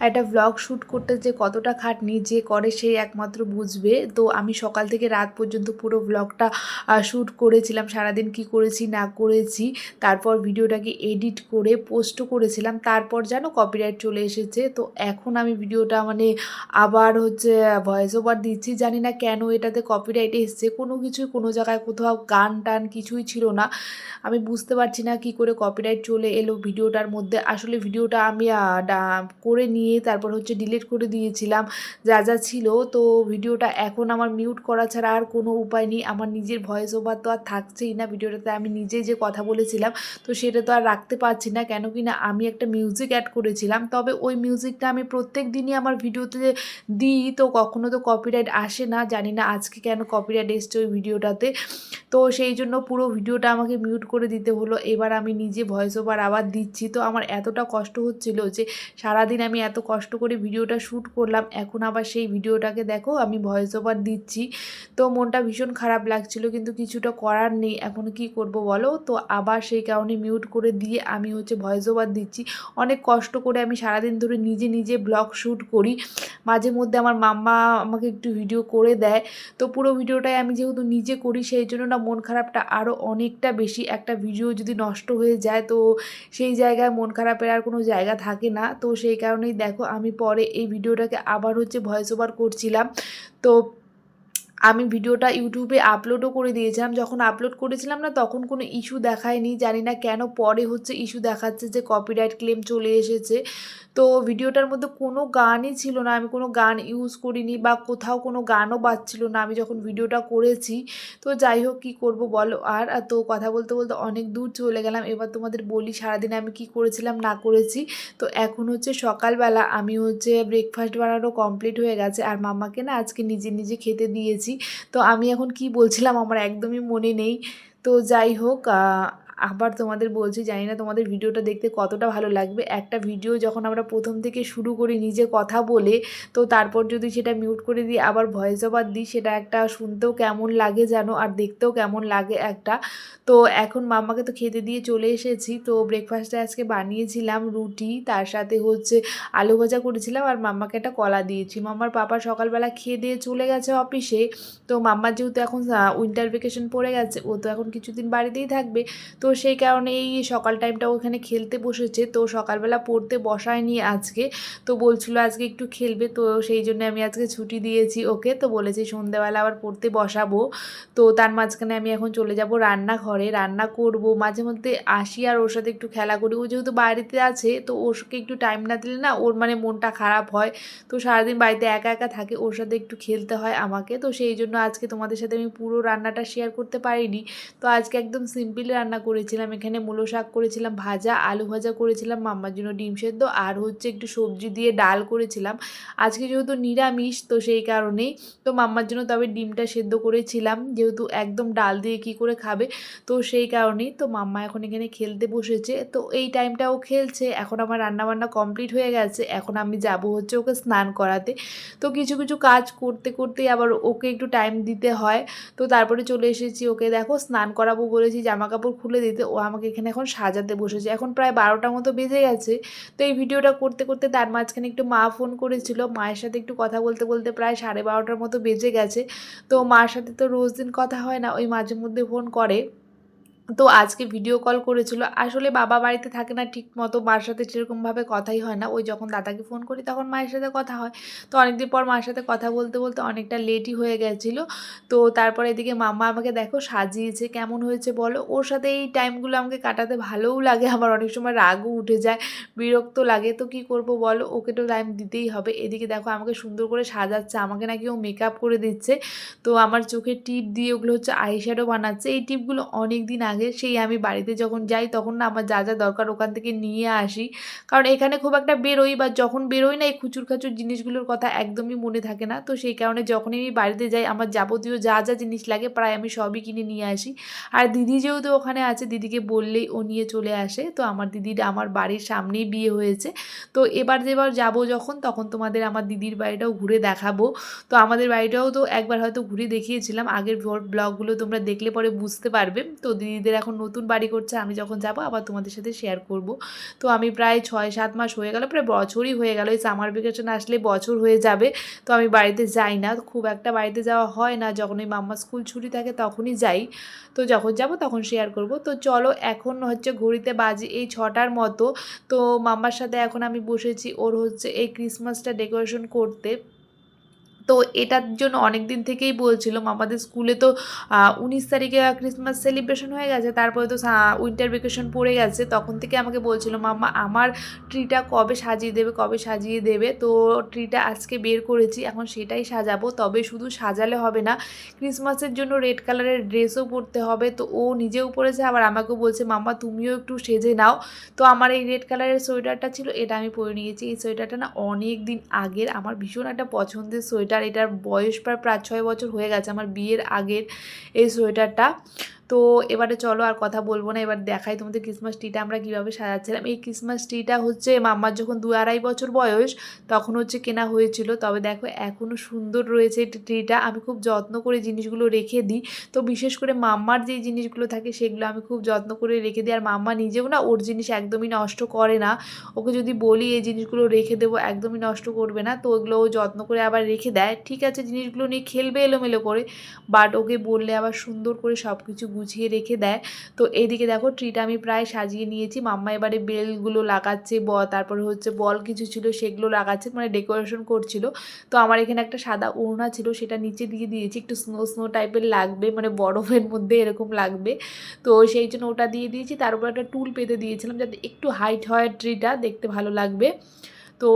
একটা vlog shoot করতে যে কতটা খাটনি যে করে সেই একমাত্র বুঝবে। তো আমি সকাল থেকে রাত পর্যন্ত পুরো ভ্লগটা শ্যুট করেছিলাম। সারাদিন কি করেছি, না করেছি, তারপর ভিডিওটাকে এডিট করে পোস্টও করেছিলাম। তারপর যেন কপিরাইট চলে এসেছে। তো এখন আমি ভিডিওটা মানে আবার হচ্ছে ভয়েস ওভার দিচ্ছি। জানি না কেন এটাতে কপিরাইট এসছে। কোনো কিছুই কোনো জায়গায় কোথাও গান টান কিছুই ছিল না। আমি বুঝতে পারছি না কি করে কপিরাইট চলে এলো ভিডিওটার মধ্যে। আসলে ভিডিওটা আমি করে নিয়ে তারপর হচ্ছে ডিলিট করে দিয়েছিলাম, যা যা ছিল। তো ভিডিওটা এখন আমার মিউট করা ছাড়া আর কোনো উপায় নেই। আমার নিজের ভয়েস ওভার তো আর থাকছেই না ভিডিওটাতে। আমি নিজে যে কথা বলেছিলাম, তো সেটা তো আর রাখতে পারছি না, কেন কি না আমি একটা মিউজিক অ্যাড করেছিলাম। তবে ওই মিউজিকটা আমি প্রত্যেক দিনই আমার ভিডিওতে দিই, তো কখনো তো কপিরাইট আসে না। জানি না আজকে কেন কপিরাইট এসছে ওই ভিডিওটাতে। তো সেই জন্য পুরো ভিডিওটা আমাকে মিউট করে দিতে হলো। এবার আমি নিজে ভয়েস ওভার আবার দিচ্ছি। তো আমার এতটা কষ্ট হচ্ছিল যে সারাদিন আমি এত কষ্ট করে ভিডিওটা শ্যুট করলাম, এখন আবার সেই ভিডিওটাকে দেখো, আমি ভয়েস ওভার দিচ্ছি। তো মনটা ভীষণ খারাপ লাগছিল, কিন্তু কিছুটা করার নেই, এখন কি করব বলো? তো আবার সেই কারণে মিউট করে দিয়ে আমি হচ্ছে ভয়েস ওভার দিচ্ছি। অনেক কষ্ট করে আমি সারাদিন ধরে নিজে নিজে ব্লগ শ্যুট করি। মাঝে মধ্যে আমার মাম্মা আমাকে একটু ভিডিও করে দেয়। তো পুরো ভিডিওটাই আমি যেহেতু নিজে করি, সেই জন্য না মন খারাপটা আরও অনেকটা বেশি একটা ভিডিও যদি নষ্ট হয়ে যায়, তো সেই জায়গায় মন খারাপের আর কোনো জায়গা থাকে না। তো সেই কারণেই দেখো আমি পরে এই ভিডিওটাকে আবার হচ্ছে ভয়েস ওভার করছিলাম। তো আমি ভিডিওটা ইউটিউবে আপলোডও করে দিয়েছিলাম। যখন আপলোড করেছিলাম না, তখন কোনো ইস্যু দেখায়নি। জানি না কেন পরে হচ্ছে ইস্যু দেখাচ্ছে যে কপিরাইট ক্লেম চলে এসেছে। তো ভিডিওটার মধ্যে কোনো গানই ছিল না। আমি কোনো গান ইউজ করিনি বা কোথাও কোনো গানও বাজছিল না। আমি যখন ভিডিওটা করেছি, তো যাই হোক কী করব বলো? আর তো কথা বলতে বলতে অনেক দূর চলে গেলাম। এবার তোমাদের বলি সারাদিন আমি কি করেছিলাম, না করেছি। তো এখন হচ্ছে সকালবেলা আমি হচ্ছে ব্রেকফাস্ট বানানো কমপ্লিট হয়ে গেছে। আর মামাকে না আজকে নিজে নিজে খেতে দিয়েছি। তো আমি এখন কি বলছিলাম আমার একদমই মনে নেই। তো যাই হোক আবার তোমাদের বলছি, জানি না তোমাদের ভিডিওটা দেখতে কতটা ভালো লাগবে। একটা ভিডিও যখন আমরা প্রথম থেকে শুরু করি নিজে কথা বলে, তো তারপর যদি সেটা মিউট করে দিই আবার ভয়েস ওভার দিই, সেটা একটা শুনতেও কেমন লাগে যেন আর দেখতেও কেমন লাগে একটা। তো এখন মাম্মাকে তো খেতে দিয়ে চলে এসেছি, তো ব্রেকফাস্টে আজকে বানিয়েছিলাম রুটি, তার সাথে হচ্ছে আলু ভাজা করেছিলাম আর মাম্মাকে একটা কলা দিয়েছি। মাম্মার পাপা সকালবেলা খেয়ে দিয়ে চলে গেছে অফিসে, তো মাম্মার যেহেতু এখন উইন্টার ভেকেশন পড়ে গেছে, ও তো এখন কিছুদিন বাড়িতেই থাকবে, তো সেই কারণে এই সকাল টাইমটা ওখানে খেলতে বসেছে। তো সকালবেলা পড়তে বসায়নি আজকে। তো বলছিল আজকে একটু খেলবে, তো সেই জন্য আমি আজকে ছুটি দিয়েছি ওকে। তো বলেছি সন্ধ্যেবেলা আবার পড়তে বসাবো। তো তার মাঝখানে আমি এখন চলে যাব রান্নাঘরে। রান্না করব, মাঝে মধ্যে আসি আর ওর সাথে একটু খেলা করি। ও যেহেতু বাড়িতে আছে, তো ওরকে একটু টাইম না দিলে না ওর মানে মনটা খারাপ হয়। তো সারাদিন বাড়িতে একা একা থাকে, ওর সাথে একটু খেলতে হয় আমাকে। তো সেই জন্য আজকে তোমাদের সাথে আমি পুরো রান্নাটা শেয়ার করতে পারিনি। তো আজকে একদম সিম্পল রান্না করেছিলাম, এখানে মূলো শাক করেছিলাম, ভাজা, আলু ভাজা করেছিলাম, মাম্মার জন্য ডিম সেদ্ধ, আর হচ্ছে একটু সবজি দিয়ে ডাল করেছিলাম। আজকে যেহেতু নিরামিষ, তো সেই কারণেই তো মাম্মার জন্য তবে ডিমটা সেদ্ধ করেছিলাম, যেহেতু একদম ডাল দিয়ে কি করে খাবে, তো সেই কারণেই তো মাম্মা এখন এখানে খেলতে বসেছে। তো এই টাইমটা ও খেলছে, এখন আমার রান্নাবান্না কমপ্লিট হয়ে গেছে, এখন আমি যাব হচ্ছে ওকে স্নান করাতে। তো কিছু কিছু কাজ করতে করতেই আবার ওকে একটু টাইম দিতে হয়, তো তারপরে চলে এসেছি, ওকে দেখো স্নান করাবো বলেছি জামা কাপড় খুলে দিতে, ও আমাকে এখানে এখন সাজাতে বসেছে। এখন প্রায় বারোটার মতো বেজে গেছে। তো এই ভিডিওটা করতে করতে তার মাঝখানে একটু মা ফোন করেছিল। মায়ের সাথে একটু কথা বলতে বলতে প্রায় সাড়ে বারোটার মতো বেজে গেছে। তো মার সাথে তো রোজ দিন কথা হয় না, ওই মাঝে মধ্যে ফোন করে। তো আজকে ভিডিও কল করেছিল। আসলে বাবা বাড়িতে থাকে না ঠিক মতো, মার সাথে সেরকমভাবে কথাই হয় না। ওই যখন দাদাকে ফোন করি তখন মায়ের সাথে কথা হয়। তো অনেকদিন পর মার সাথে কথা বলতে বলতে অনেকটা লেটই হয়ে গেছিল। তো তারপরে এদিকে মাম্মা আমাকে দেখো সাজিয়েছে, কেমন হয়েছে বলো? ওর সাথে এই টাইমগুলো আমাকে কাটাতে ভালোও লাগে। আমার অনেক সময় রাগও উঠে যায়, বিরক্ত লাগে। তো কি করব বলো? ওকে তো টাইম দিতেই হবে। এদিকে দেখো আমাকে সুন্দর করে সাজাচ্ছে, আমাকে নাকি ও মেকআপ করে দিচ্ছে। তো আমার চোখে টিপ দিয়ে ওগুলো হচ্ছে আইশ্যাডো বানাচ্ছে। এই টিপগুলো অনেক দিন আগে সেই আমি বাড়িতে যখন যাই তখন না আমার যা যা দরকার ওখান থেকে নিয়ে আসি। কারণ এখানে খুব একটা বেরোই বা যখন বেরোই না এই খুচুর খাচুর জিনিসগুলোর কথা একদমই মনে থাকে না। তো সেই কারণে যখনই আমি বাড়িতে যাই আমার যাবতীয় যা যা জিনিস লাগে প্রায় আমি সবই কিনে নিয়ে আসি। আর দিদি যেহেতু ওখানে আছে দিদিকে বললেই ও নিয়ে চলে আসে। তো আমার দিদির, আমার বাড়ির সামনেই বিয়ে হয়েছে। তো এবার যেবার যাব যখন তখন তোমাদের আমার দিদির বাড়িটাও ঘুরে দেখাবো। তো আমাদের বাড়িটাও তো একবার হয়তো ঘুরে দেখিয়েছিলাম। আগের ব্লগগুলো তোমরা দেখলে পরে বুঝতে পারবে। তো দিদিদের দিদিদের এখন নতুন বাড়ি করছে, আমি যখন যাব আবার তোমাদের সাথে শেয়ার করব। তো আমি প্রায় ছয় সাত মাস হয়ে গেল, প্রায় বছরই হয়ে গেল এই সামার ভ্যাকেশন আসলে বছর হয়ে যাবে। তো আমি বাড়িতে যাই না, খুব একটা বাড়িতে যাওয়া হয় না, যখন ওই মাম্মা স্কুল ছুটি থাকে তখনই যাই। তো যখন যাব তখন শেয়ার করব। তো চলো এখন হচ্ছে ঘড়িতে বাজে এই ছটার মতো। তো মাম্মার সাথে এখন আমি বসেছি, ওর হচ্ছে এই ক্রিসমাসটা ডেকোরেশন করতে। তো এটার জন্য অনেক দিন থেকেই বলছিলাম, আমাদের স্কুলে তো উনিশ তারিখে ক্রিসমাস সেলিব্রেশন হয়ে গেছে, তারপরে তো উইন্টার ভেকেশন পড়ে গেছে, তখন থেকে আমাকে বলছিল, মাম্মা, আমার ট্রিটা কবে সাজিয়ে দেবে, কবে সাজিয়ে দেবে? তো ট্রিটা আজকে বের করেছি, এখন সেটাই সাজাবো, তবে শুধু সাজালে হবে না ক্রিসমাসের জন্য রেড কালারের ড্রেসও পরতে হবে, তো ও নিজেও পরেছে আবার আমাকেও বলছে, মাম্মা, তুমিও একটু সেজে নাও। তো আমার এই রেড কালারের সোয়েটারটা ছিল, এটা আমি পরে নিয়েছি, এই সোয়েটারটা না অনেক দিন আগের, আমার ভীষণ একটা পছন্দের সোয়েটার সোয়েটার এটার বয়স প্রায় প্রায় ছয় বছর হয়ে গেছে। আমার বিয়ের আগের এই সোয়েটারটা। তো এবারে চলো আর কথা বলব না। এবার দেখাই তোমাদের ক্রিসমাস ট্রিটা আমরা কীভাবে সাজাচ্ছিলাম। এই ক্রিসমাস ট্রিটা হচ্ছে মাম্মার যখন দু আড়াই বছর বয়স, তখন হচ্ছে কেনা হয়েছিল। তবে দেখো এখনও সুন্দর রয়েছে ট্রিটা আমি খুব যত্ন করে জিনিসগুলো রেখে দিই। তো বিশেষ করে মাম্মার যেই জিনিসগুলো থাকে, সেগুলো আমি খুব যত্ন করে রেখে দিই। আর মাম্মা নিজেও না, ওর জিনিস একদমই নষ্ট করে না। ওকে যদি বলি, এই জিনিসগুলো রেখে দেবো, একদমই নষ্ট করবে না। তো ওগুলো ও যত্ন করে আবার রেখে দেয়। ঠিক আছে, জিনিসগুলো নিয়ে খেলবে এলোমেলো করে বাট ওকে বললে আবার সুন্দর করে সব কিছু গুছিয়ে রেখে দেয়। তো এইদিকে দেখো ট্রিটা আমি প্রায় সাজিয়ে নিয়েছি। মাম্মা এবারে বেলগুলো লাগাচ্ছে, ব, তারপরে হচ্ছে বল কিছু ছিল সেগুলো লাগাচ্ছে মানে ডেকোরেশন করছিল। তো আমার এখানে একটা সাদা ওড়না ছিল, সেটা নিচে দিয়ে দিয়েছি। একটু স্নো স্নো টাইপের লাগবে মানে বরফের মধ্যে এরকম লাগবে। তো সেই জন্য ওটা দিয়ে দিয়েছি। তার উপর একটা টুল পেতে দিয়েছিলাম যাতে একটু হাইট হয় ট্রিটা, দেখতে ভালো লাগবে। তো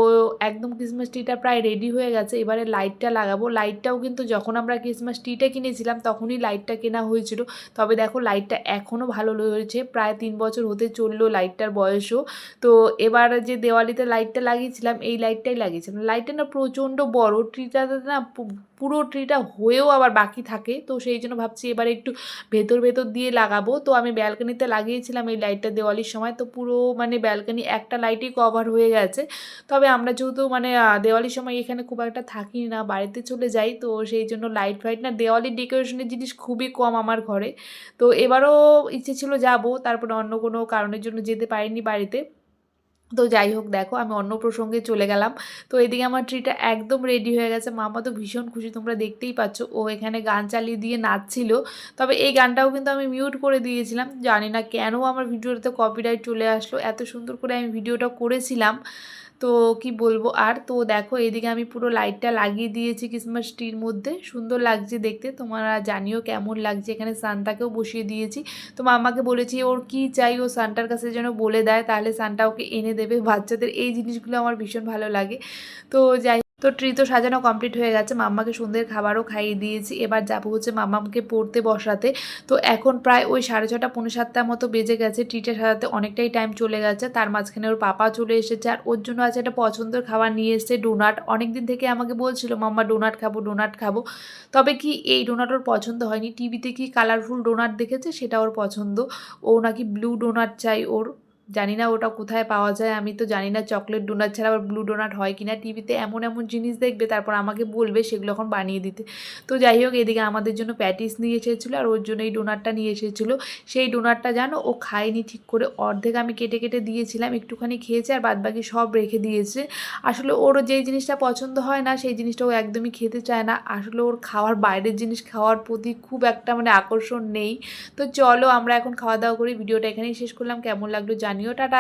একদম ক্রিসমাস ট্রিটা প্রায় রেডি হয়ে গেছে। এবারে লাইটটা লাগাবো। লাইটটাও কিন্তু যখন আমরা ক্রিসমাস ট্রিটা কিনেছিলাম, তখনই লাইটটা কেনা হয়েছিল। তবে দেখো লাইটটা এখনও ভালো রয়েছে। প্রায় তিন বছর হতে চলল লাইটটার বয়সও। তো এবার যে দেওয়ালিতে লাইটটা লাগিয়েছিলাম, এই লাইটটাই লাগিয়েছিলাম। লাইটটা না প্রচণ্ড বড়। ট্রিটাতে না পুরো ট্রিটা হয়েও আবার বাকি থাকে। তো সেই জন্য ভাবছি এবারে একটু ভেতর ভেতর দিয়ে লাগাবো। তো আমি ব্যালকানিতে লাগিয়েছিলাম এই লাইটটা দেওয়ালির সময়। তো পুরো মানে ব্যালকানি একটা লাইটই কভার হয়ে গেছে। তবে আমরা যেহেতু মানে দেওয়ালির সময় এখানে খুব একটা থাকি না, বাড়িতে চলে যাই। তো সেই জন্য লাইট ফাইট না দেওয়ালির ডেকোরেশনের জিনিস খুবই কম আমার ঘরে। তো এবারও ইচ্ছে ছিল যাব, তারপরে অন্য কোনো কারণের জন্য যেতে পারিনি বাড়িতে। তো যাই হোক দেখো, আমি অন্য প্রসঙ্গে চলে গেলাম। তো এদিকে আমার ট্রিটা একদম রেডি হয়ে গেছে। মামা তো ভীষণ খুশি, তোমরা দেখতেই পাচ্ছ। ও এখানে গান চালিয়ে দিয়ে নাচছিল। তবে এই গানটাও কিন্তু আমি মিউট করে দিয়েছিলাম। জানি না কেন আমার ভিডিওটাতে কপিরাইট চলে আসলো। এত সুন্দর করে আমি ভিডিওটা করেছিলাম। তো কি বলব? আর তো দেখো, এদিকে আমি পুরো লাইটটা লাগিয়ে দিয়েছি ক্রিসমাস ট্রির মধ্যে। সুন্দর লাগছে দেখতে। তোমরা জানিও কেমন লাগছে। এখানে সান্তাকেও বসিয়ে দিয়েছি। তো মামাকে বলেছি, ওর কি চাই? ও সানটার কাছে যেন বলে দেয়, তাহলে সানটা ওকে এনে দেবে। বাচ্চাদের এই জিনিসগুলো আমার ভীষণ ভালো লাগে। তো যাই তো ট্রি তো সাজানো কমপ্লিট হয়ে গেছে। মাম্মাকে সন্ধ্যের খাবারও খাইয়ে দিয়েছি। এবার যাব হচ্ছে মাম্মাকে পড়তে বসাতে। তো এখন প্রায় ওই সাড়ে ছটা, পৌনে সাতটার মতো বেজে গেছে। ট্রিটা সাজাতে অনেকটাই টাইম চলে গেছে। তার মাঝখানে ওর পাপা চলে এসেছে। আর ওর জন্য আছে একটা পছন্দের খাবার নিয়ে এসেছে ডোনাট অনেক দিন থেকে আমাকে বলছিল, মাম্মা ডোনাট খাব ডোনাট খাব। তবে কি এই ডোনাট ওর পছন্দ হয়নি। টিভিতে কি কালারফুল ডোনাট দেখেছে? সেটা ওর পছন্দ। ও নাকি ব্লু ডোনাট চাই ওর। জানি না ওটা কোথায় পাওয়া যায়, আমি তো জানি না চকলেট ডোনাট ছাড়া আবার ব্লু ডোনাট হয় কিনা। টিভিতে এমন এমন জিনিস দেখবে, তারপর আমাকে বলবে সেগুলো এখন বানিয়ে দিতে। তো যাই হোক, এদিকে আমাদের জন্য প্যাটিস নিয়ে এসেছিল আর ওর জন্য এই ডোনাটটা নিয়ে এসেছিল। সেই ডোনাটটা জানো, ও খায়নি ঠিক করে। অর্ধেক আমি কেটে কেটে দিয়েছিলাম, একটুখানি খেয়েছে আর বাদবাকি সব রেখে দিয়েছে। আসলে ওর যেই জিনিসটা পছন্দ হয় না, সেই জিনিসটা ও একদমই খেতে চায় না। আসলে ওর খাওয়ার, বাইরের জিনিস খাওয়ার প্রতি খুব একটা মানে আকর্ষণ নেই। তো চলো আমরা এখন খাওয়া দাওয়া করি, ভিডিওটা এখানেই শেষ করলাম। কেমন লাগল জানিও টাটা